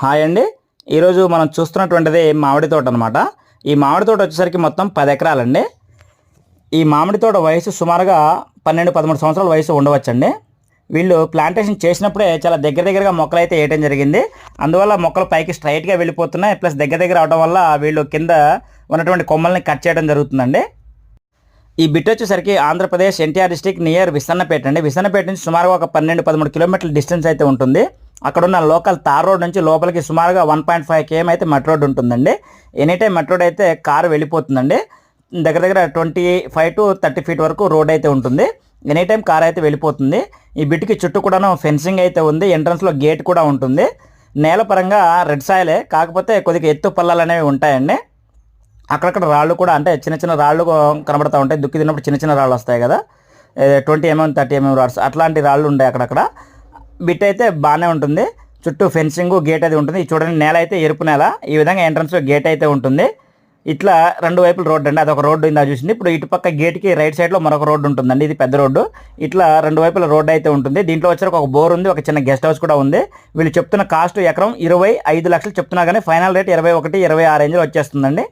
Hi అండి. ఈరోజు మనం చూస్తున్నటువంటిది మామిడి తోట అనమాట ఈ మామిడి తోట వచ్చేసరికి మొత్తం పది ఎకరాలండి. ఈ మామిడి తోట వయసు సుమారుగా పన్నెండు పదమూడు సంవత్సరాల వయసు ఉండవచ్చండి. వీళ్ళు ప్లాంటేషన్ చేసినప్పుడే చాలా దగ్గర దగ్గరగా మొక్కలు అయితే వేయటం జరిగింది. అందువల్ల మొక్కలు పైకి స్ట్రైట్గా వెళ్ళిపోతున్నాయి. ప్లస్ దగ్గర దగ్గర అవడం వల్ల వీళ్ళు కింద ఉన్నటువంటి కొమ్మల్ని కట్ చేయడం జరుగుతుందండి. ఈ బిట్ వచ్చేసరికి ఆంధ్రప్రదేశ్ ఎన్టీఆర్ డిస్టిక్ నియర్ విసన్నపేట అండి. విసన్నపేట నుంచి సుమారుగా ఒక పన్నెండు పదమూడు కిలోమీటర్ల డిస్టెన్స్ అయితే ఉంటుంది. అక్కడున్న లోకల్ తార్ రోడ్ నుంచి లోపలికి సుమారుగా వన్ పాయింట్ ఫైవ్ కేఎం అయితే మట్ రోడ్ ఉంటుందండి. ఎనీ టైం మట్ రోడ్ అయితే కారు వెళ్ళిపోతుందండి. దగ్గర దగ్గర twenty five to thirty feet వరకు రోడ్ అయితే ఉంటుంది. ఎనీ టైం కార్ అయితే వెళ్ళిపోతుంది. ఈ బిట్కి చుట్టూ కూడాను ఫెన్సింగ్ అయితే ఉంది. ఎంట్రన్స్లో గేట్ కూడా ఉంటుంది. నేల పరంగా రెడ్ సాయిలే. కాకపోతే కొద్దిగా ఎత్తు పల్లాలు అనేవి ఉంటాయండి. అక్కడక్కడ రాళ్ళు కూడా అంటే చిన్న చిన్న రాళ్ళు కనబడుతూ ఉంటాయి. దుక్కి తిన్నప్పుడు చిన్న చిన్న రాళ్ళు వస్తాయి కదా. Twenty MM thirty MM rods అట్లాంటి రాళ్ళు ఉంటాయి అక్కడక్కడ. బిట్ అయితే బాగానే ఉంటుంది. చుట్టూ ఫెన్సింగ్ గేట్ అది ఉంటుంది. ఇది చూడండి నేల అయితే ఎరుపు నేల. ఈ విధంగా ఎంట్రన్స్లో గేట్ అయితే ఉంటుంది. ఇట్లా రెండు వైపులు రోడ్డు అండి. అదొక రోడ్డు ఇందా చూసింది. ఇప్పుడు ఇటు పక్క గేట్కి రైట్ సైడ్లో మరొక రోడ్డు ఉంటుందండి. ఇది పెద్ద రోడ్డు. ఇట్లా రెండు వైపుల రోడ్డు అయితే ఉంటుంది. దీంట్లో వచ్చారు ఒక బోర్ ఉంది. ఒక చిన్న గెస్ట్ హౌస్ కూడా ఉంది. వీళ్ళు చెప్తున్న కాస్ట్ ఎకరం ఇరవై ఐదు లక్షలు చెప్తున్నా కానీ ఫైనల్ రేట్ ఇరవై ఒకటి ఇరవై ఆ రేంజ్లో వచ్చేస్తుందండి.